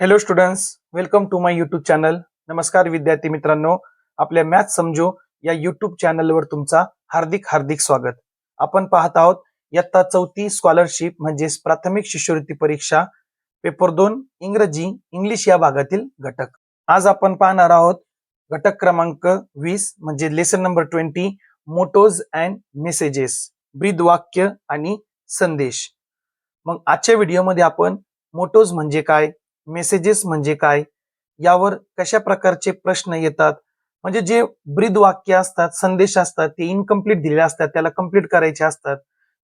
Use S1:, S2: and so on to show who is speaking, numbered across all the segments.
S1: Hello students welcome to my YouTube channel नमस्कार विद्यार्थी मित्रांनो. आपल्या मॅथ समजो या युट्यूब चॅनलवर तुमचा हार्दिक हार्दिक स्वागत. आपण पाहत आहोत इयत्ता चौथी स्कॉलरशिप म्हणजेच प्राथमिक शिष्यवृत्ती परीक्षा पेपर दोन इंग्रजी इंग्लिश या भागातील घटक. आज आपण पाहणार आहोत घटक क्रमांक वीस म्हणजे lesson number twenty mottos and messages ब्रीद वाक्य आणि संदेश. मग आजच्या व्हिडिओमध्ये आपण मोटोज म्हणजे काय मेसेजेस म्हणजे काय? यावर कशा प्रकारचे प्रश्न येतात? म्हणजे जे ब्रीद वाक्य असतात संदेश असतात ते इनकम्प्लीट दिलेले असतात त्याला कंप्लीट करायचे असतात.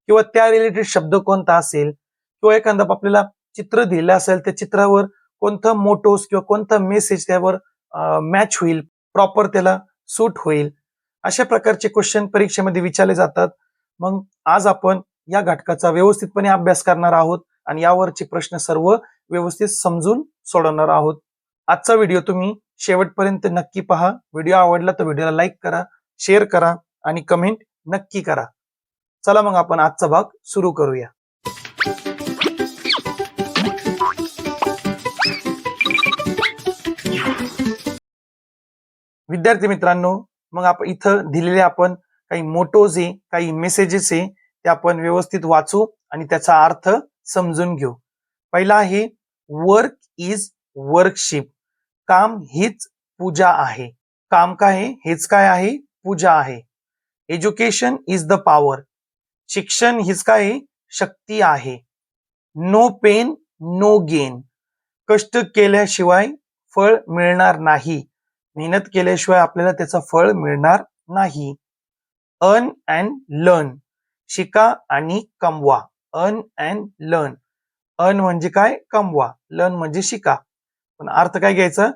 S1: किंवा त्या रिलेटेड शब्द कोणता असेल? किंवा एखादा आपल्याला चित्र दिलेलं असेल त्या चित्रावर कोणतं मोटोस किंवा कोणतं मेसेज त्यावर मॅच होईल प्रॉपर त्याला सूट होईल? अशा प्रकारचे क्वेश्चन परीक्षेमध्ये विचारले जातात. मग आज आपण या घटकाचा व्यवस्थितपणे अभ्यास करणार आहोत आणि यावरचे प्रश्न सर्व व्यवस्थित समजून सोडवणार आहोत. आजचा व्हिडिओ तुम्ही शेवटपर्यंत नक्की पहा. व्हिडिओ आवडला तर व्हिडिओला लाईक करा शेअर करा आणि कमेंट नक्की करा. चला मग आपण आजचा भाग सुरू करूया. विद्यार्थी मित्रांनो मग आपण इथं दिलेले आपण काही मोटोज आहे काही मेसेजेस आहे ते आपण व्यवस्थित वाचू आणि त्याचा अर्थ समजून घेऊ. पहिला आहे वर्क इज वर्कशिप काम हीच पूजा आहे. काम काय आहे? हेच काय आहे? पूजा आहे. एज्युकेशन इज द पॉवर शिक्षण हीच काय आहे? शक्ती आहे. नो पेन नो गेन कष्ट केल्याशिवाय फळ मिळणार नाही. मेहनत केल्याशिवाय आपल्याला त्याचं फळ मिळणार नाही. अर्न अँड लर्न शिका आणि कमवा. अर्न अँड लर्न अन म्हणजे काय? कमवा. लन म्हणजे शिका. पण अर्थ काय घ्यायचा?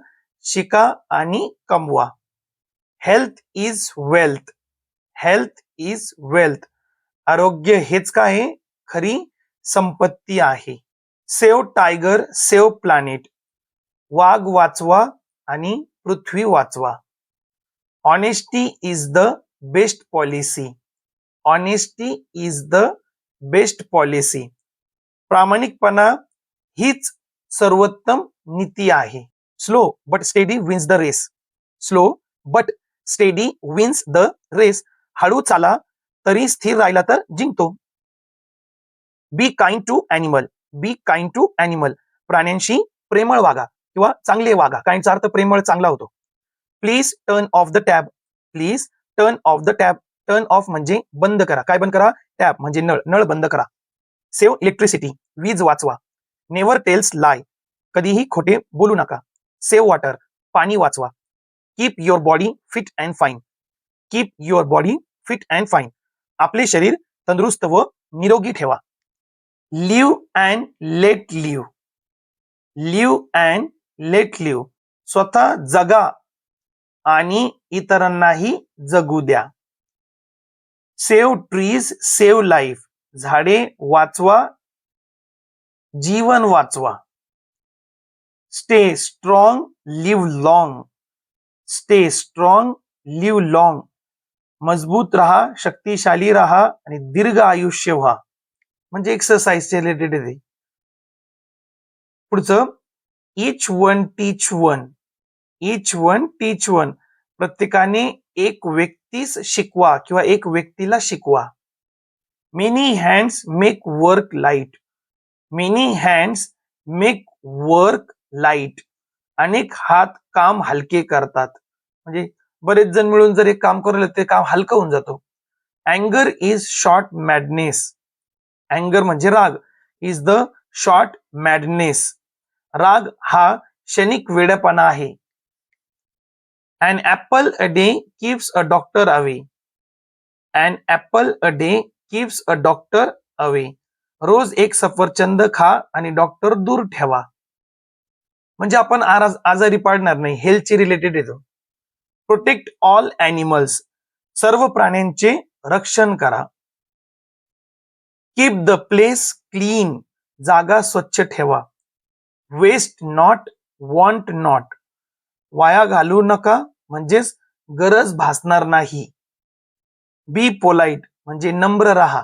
S1: शिका आणि कमवा. Health is wealth health is wealth आरोग्य हेच काय खरी संपत्ती आहे. सेव टायगर सेव प्लॅनेट वाघ वाचवा आणि पृथ्वी वाचवा. Honesty is the best policy honesty is the best policy प्रामाणिकपणा हीच सर्वोत्तम नीती आहे. Slow but steady wins the race. Slow but steady wins the race. हळू चाला तरी स्थिर राहिला तर जिंकतो. Be kind to animal be kind to animal प्राण्यांशी प्रेमळ वागा किंवा चांगले वागा. काइंडचा अर्थ प्रेमळ चांगला होतो. Please turn off the tab. Please turn off the tab. Turn off म्हणजे बंद करा. काय बंद करा? टॅब म्हणजे नळ. नळ बंद करा. सेव्ह इलेक्ट्रिसिटी वीज वाचवा. Never tells lie. कधीही खोटे बोलू नका. सेव्ह वॉटर पाणी वाचवा. Keep your body fit and fine. Keep your body fit and fine. आपले शरीर तंदुरुस्त व निरोगी ठेवा. Live and let live. Live and let live. स्वतः जगा आणि इतरांनाही जगू द्या. Save trees save life. झाडे वाचवा जीवन वाचवा. Stay strong live long stay strong live long मजबूत राहा शक्तिशाली राहा आणि दीर्घ आयुष्य व्हा. म्हणजे एक्सरसाइजचे रिलेटेड आहे पुढचं each one teach one each one teach one प्रत्येकाने एक व्यक्तीस शिकवा किंवा एक व्यक्तीला शिकवा. Many hands make work light many hands make work light अनेक हात काम हलके करतात. म्हणजे बरेच जण मिळून जर एक काम करू ते काम हलकं होऊन जातो. अँगर इज शॉर्ट मॅडनेस अँगर म्हणजे राग. इज द शॉर्ट मॅडनेस राग हा क्षणिक वेडपणा आहे. An apple a day keeps a doctor away an apple a day keeps a doctor away रोज एक सफरचंद खा आणि डॉक्टर दूर ठेवा. म्हणजे आपण आजारी पाडणार नाही हेल्थची रिलेटेड येतो. प्रोटेक्ट ऑल अॅनिमल्स सर्व प्राण्यांचे रक्षण करा. कीप द प्लेस क्लीन जागा स्वच्छ ठेवा. वेस्ट नॉट वॉन्ट नॉट वाया घालू नका म्हणजेच गरज भासणार नाही. बी पोलाइट म्हणजे नम्र राहा.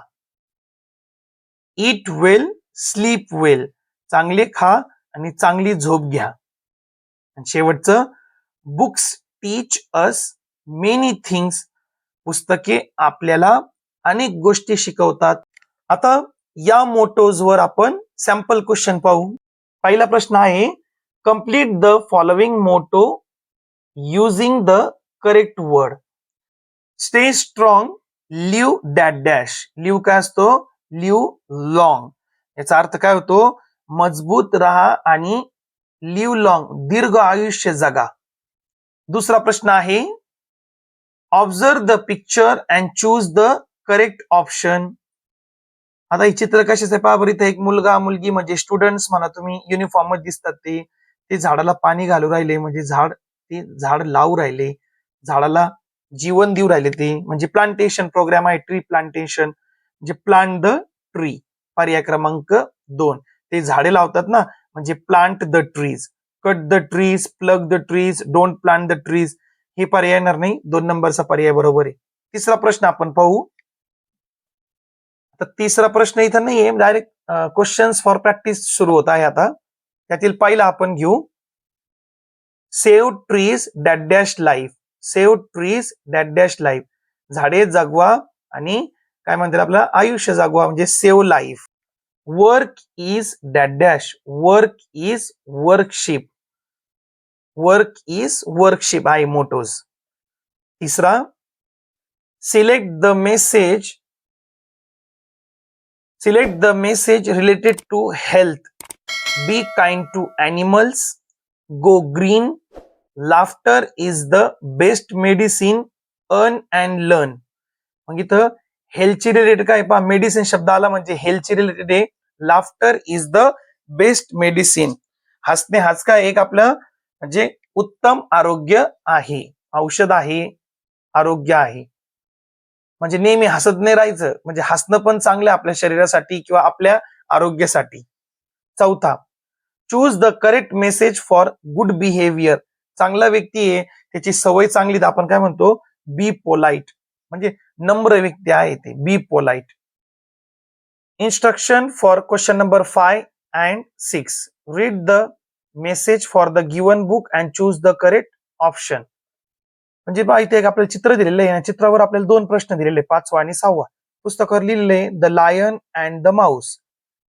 S1: इट वेल स्लीप वेल चांगले खा आणि चांगली झोप घ्या. शेवटचं books teach us many things पुस्तके आपल्याला अनेक गोष्टी शिकवतात. आता या मोटोज वर आपण सॅम्पल क्वेश्चन पाहू. पहिला प्रश्न आहे complete the following motto using the correct word stay strong live that dash. Live काय असतो? Live long. याचा अर्थ काय होतो? मजबूत राहा आणि लिव्ह लॉंग. दीर्घ आयुष्य जगा. दुसरा प्रश्न आहे observe the picture and choose the correct option आता हे चित्र कशाचं आहे? पहा बरं इथे एक मुलगा मुलगी म्हणजे स्टुडंट्स म्हणा तुम्ही युनिफॉर्ममध्ये दिसतात ते. ते झाडाला पाणी घालू राहिले म्हणजे झाड ते झाड लावू राहिले. झाडाला जीवन देऊ राहिले ते. म्हणजे प्लांटेशन प्रोग्राम आहे ट्री प्लांटेशन म्हणजे प्लांट द ट्री पर्याय क्रमांक दोन. ते झाडे लावतात ना म्हणजे plant the trees cut the trees plug the trees don't plant the trees हे पर्याय येणार नाही. दोन नंबरचा पर्याय बरोबर आहे. तिसरा प्रश्न आपण पाहू. आता तिसरा प्रश्न इथं नाहीये. डायरेक्ट क्वेश्चन्स फॉर प्रॅक्टिस सुरू होत आहे आता. त्यातील पहिला आपण घेऊ. Save trees that dash life save trees that dash life. झाडे जगवा आणि काय म्हणतात आपलं? आयुष्य जगवा म्हणजे save life. Work is that dash. Work is worship. Work is worship. I mottos. तिसरा select the message select the message related to health. Be kind to animals go green. Laughter is the best medicine earn and learn मग इथं हेल्थची related काय? पहा medicine शब्द आला म्हणजे हेल्थची related आहे laughter is the best medicine हसणे हाच काय एक आपलं म्हणजे उत्तम आरोग्य आहे. औषध आहे आरोग्य आहे. म्हणजे नेहमी हसत नाही राहायचं. म्हणजे हसणं पण चांगलं आपल्या शरीरासाठी किंवा आपल्या आरोग्यासाठी. चौथा choose the correct message for good behaviour चांगला व्यक्ती आहे त्याची सवय चांगली तर आपण काय म्हणतो बी पोलाइट म्हणजे नम्र व्यक्ती आहे ते be polite instruction for question number five and six read the message for the given book and choose the correct option म्हणजे बा इथे एक आपल्याला चित्र दिलेलं आहे या चित्रावर आपल्याला दोन प्रश्न दिलेले पाचवा आणि सहावा. पुस्तकावर लिहिलेले the lion and the mouse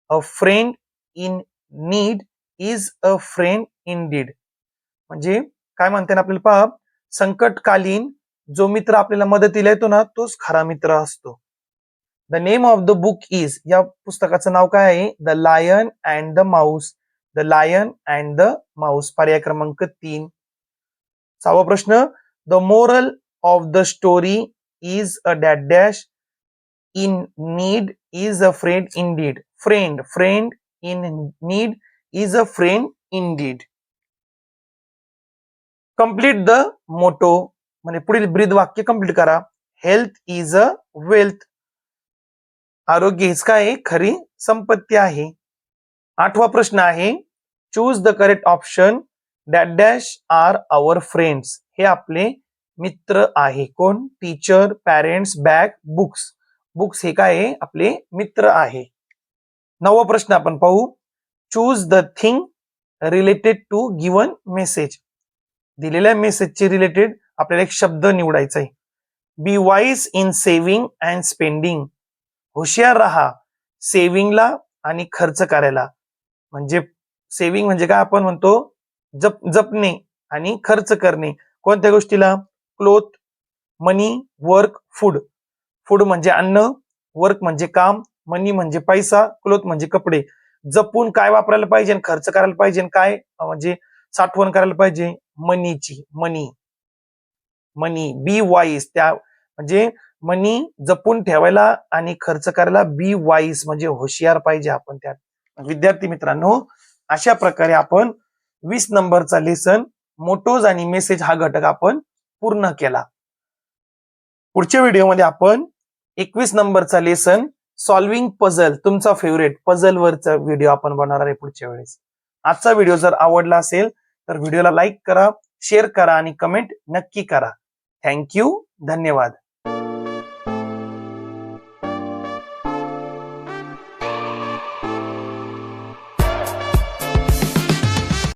S1: a friend in need is a friend indeed म्हणजे काय म्हणते ना आपल्याला पहा संकटकालीन जो मित्र आपल्याला मदतीला येतो ना तोच खरा मित्र असतो. The name of the book is या पुस्तकाचं नाव काय आहे? The lion and the mouse the lion and the mouse पर्याय क्रमांक तीन. सहावा प्रश्न the moral of the story is a that dash in need is a friend indeed friend friend in need is a friend indeed complete the motto म्हणजे पुढील ब्रीद वाक्य complete करा. Health is a wealth आरोग्य हीच काय आहे? खरी संपत्ती आहे. आठवा प्रश्न आहे. Choose the correct option that dash are our friends हे आपले मित्र आहे. कोण? Teacher parents bag books books हे काय आहे? आपले मित्र आहे. नववा प्रश्न आपण पाहू. Choose the thing related to given message दिलेल्या मेसेजचे रिलेटेड आपल्याला एक शब्द निवडायचा आहे. Be wise in saving and spending हुशार राहा सेव्हिंगला आणि खर्च करायला. म्हणजे सेव्हिंग म्हणजे काय? आपण म्हणतो जप जपणे आणि खर्च करणे. कोणत्या गोष्टीला? Cloth money work food food म्हणजे अन्न वर्क म्हणजे काम मनी म्हणजे पैसा क्लोथ म्हणजे कपडे. जपून काय वापरायला पाहिजे खर्च करायला पाहिजे काय? म्हणजे साठवण करायला पाहिजे. मनीची मनी मनी बी वाईस त्या म्हणजे मनी जपून ठेवायला आणि खर्च करायला बी वाईस म्हणजे हुशियार पाहिजे आपण त्यात. विद्यार्थी मित्रांनो अशा प्रकारे आपण वीस नंबरचा लेसन मोटोज आणि मेसेज हा घटक आपण पूर्ण केला. पुढच्या व्हिडिओमध्ये आपण एकवीस नंबरचा लेसन सॉल्विंग पझल तुमचा फेवरेट पझल वरचा व्हिडिओ आपण बनवणार आहे पुढच्या वेळेस. आजचा व्हिडिओ जर आवडला असेल तर व्हिडिओला लाईक करा शेअर करा आणि कमेंट नक्की करा. थँक्यू धन्यवाद.